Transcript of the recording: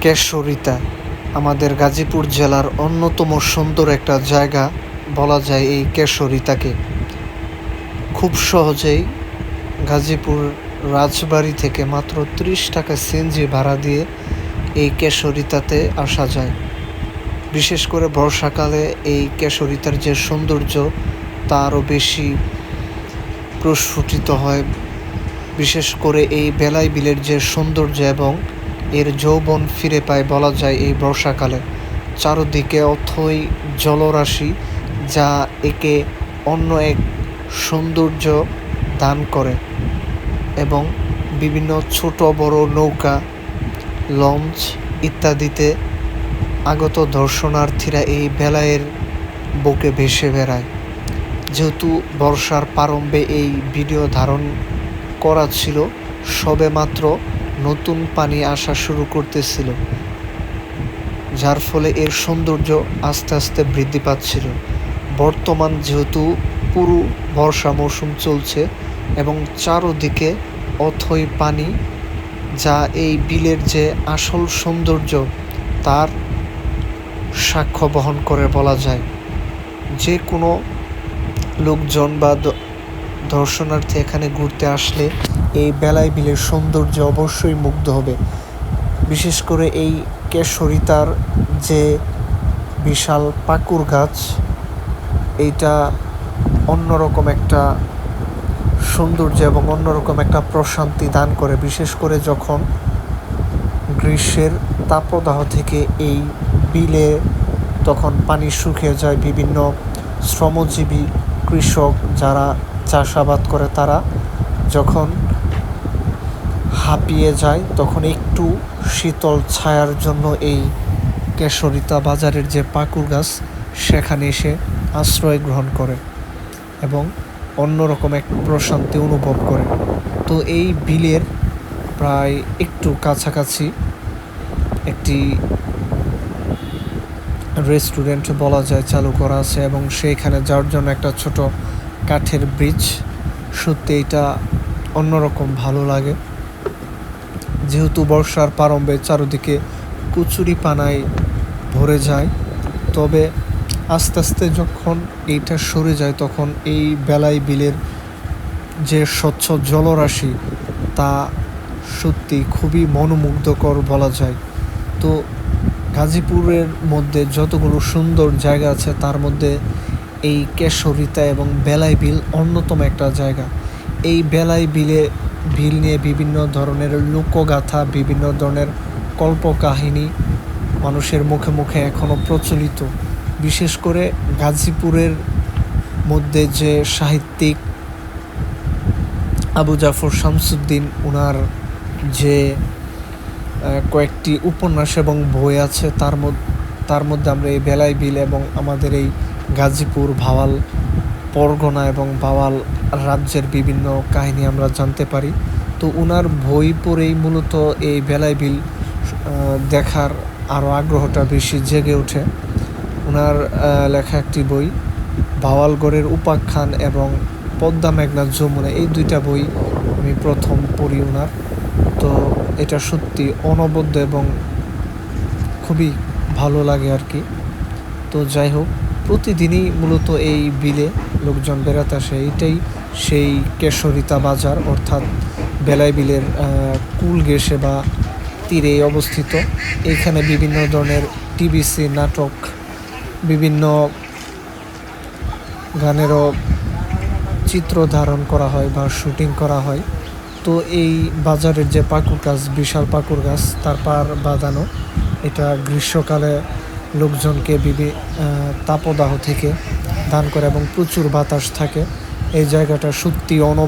কেশরিতা। আমাদের গাজীপুর জেলার অন্যতম সুন্দর একটা জায়গা বলা যায় এই কেশরিতাকে। খুব সহজেই গাজীপুর রাজবাড়ি থেকে মাত্র ত্রিশ টাকা সিএনজি ভাড়া দিয়ে এই কেশরিতাতে আসা যায়। বিশেষ করে বর্ষাকালে এই কেশরিতার যে সৌন্দর্য, তা আরও বেশি প্রস্ফুটিত হয়। বিশেষ করে এই বেলাই বিলের যে সৌন্দর্য এবং এর যৌবন ফিরে পায় বলা যায় এই বর্ষাকালে। চারদিকে অথই জলরাশি যা একে অন্য এক সৌন্দর্য দান করে এবং বিভিন্ন ছোট বড় নৌকা, লঞ্চ ইত্যাদিতে আগত দর্শনার্থীরা এই বেলায়ের বুকে ভেসে বেড়ায়। যেহেতু বর্ষার প্রারম্ভে এই ভিডিও ধারণ করা ছিল সবে মাত্র নতুন পানি আসা শুরু করতেছিল, যার ফলে এর সৌন্দর্য আস্তে আস্তে বৃদ্ধি পাচ্ছিল। বর্তমান যেহেতু পুরো বর্ষা মৌসুম চলছে এবং চারোদিকে অথই পানি, যা এই বিলের যে আসল সৌন্দর্য, তার সাক্ষ্য বহন করে বলা যায়। যে কোনো লোকজন বা দর্শনার্থী এখানে ঘুরতে আসলে এই বেলায় বিলের সৌন্দর্য অবশ্যই মুগ্ধ হবে। বিশেষ করে এই কেশরিতার যে বিশাল পাকুর গাছ, এইটা অন্যরকম একটা সৌন্দর্য এবং অন্যরকম একটা প্রশান্তি দান করে। বিশেষ করে যখন গ্রীষ্মের তাপদাহ থেকে এই বিলে তখন পানি শুকিয়ে যায় বিভিন্ন শ্রমজীবী কৃষক যারা চাষাবাদ করে, তারা যখন হাঁপিয়ে যায়, তখন একটু শীতল ছায়ার জন্য এই কেশরিতা বাজারের যে পাকুর গাছ, সেখানে এসে আশ্রয় গ্রহণ করে এবং অন্যরকম এক প্রশান্তি অনুভব করে। তো এই বিলের প্রায় একটু কাছাকাছি একটি রেস্টুরেন্ট বলা যায় চালু করা আছে এবং সেইখানে যাওয়ার জন্য একটা ছোট কাঠের ব্রিজ। সত্যি এটা অন্যরকম ভালো লাগে। যেহেতু বর্ষার প্রারম্ভে চারদিকে কুচুরি পানায় ভরে যায়, তবে আস্তে আস্তে যখন এইটা সরে যায়, তখন এই বেলাই বিলের যে স্বচ্ছ জলরাশি, তা সত্যি খুবই মনোমুগ্ধকর বলা যায়। তো গাজীপুরের মধ্যে যতগুলো সুন্দর জায়গা আছে, তার মধ্যে এই কেশরিতা এবং বেলাই বিল অন্যতম একটা জায়গা। এই বেলাই বিলে বিল নিয়ে বিভিন্ন ধরনের লোকগাথা, বিভিন্ন ধরনের কল্পকাহিনী মানুষের মুখে মুখে এখনও প্রচলিত। বিশেষ করে গাজীপুরের মধ্যে যে সাহিত্যিক আবু জাফর শামসুদ্দিন ওনার যে কয়েকটি উপন্যাস এবং বই আছে, তার মধ্যে তার মধ্যে আমরা এই বেলাই বিল এবং আমাদের এই গাজীপুর ভাওয়াল পরগনা এবং বাওয়াল রাজ্যের বিভিন্ন কাহিনী আমরা জানতে পারি। তো ওনার বই পড়েই মূলত এই বেলাই বিল দেখার আরও আগ্রহটা বেশি জেগে ওঠে। ওনার লেখা একটি বই ভাওয়ালগড়ের উপাখ্যান এবং পদ্মা মেঘনাথ যমুনা, এই দুইটা বই আমি প্রথম পড়ি ওনার তো এটা সত্যি অনবদ্য এবং খুবই ভালো লাগে আর কি। তো যাই হোক, প্রতিদিনই মূলত এই বিলে লোকজন বেড়াতে আসে এইটাই সেই কেশরিতা বাজার, অর্থাৎ বেলাই বিলের কুল গেসে বা তীরে অবস্থিত। এইখানে বিভিন্ন ধরনের টিভিসি নাটক, বিভিন্ন গানেরও চিত্র ধারণ করা হয় বা শুটিং করা হয়। তো এই বাজারের যে পাকুর গাছ, বিশাল পাকুর গাছ, তার পার বাঁধানো, এটা গ্রীষ্মকালে লোকজনকে বিবি তাপদাহ থেকে দান করে এবং প্রচুর বাতাস থাকে। এই জায়গাটা সত্যি অনব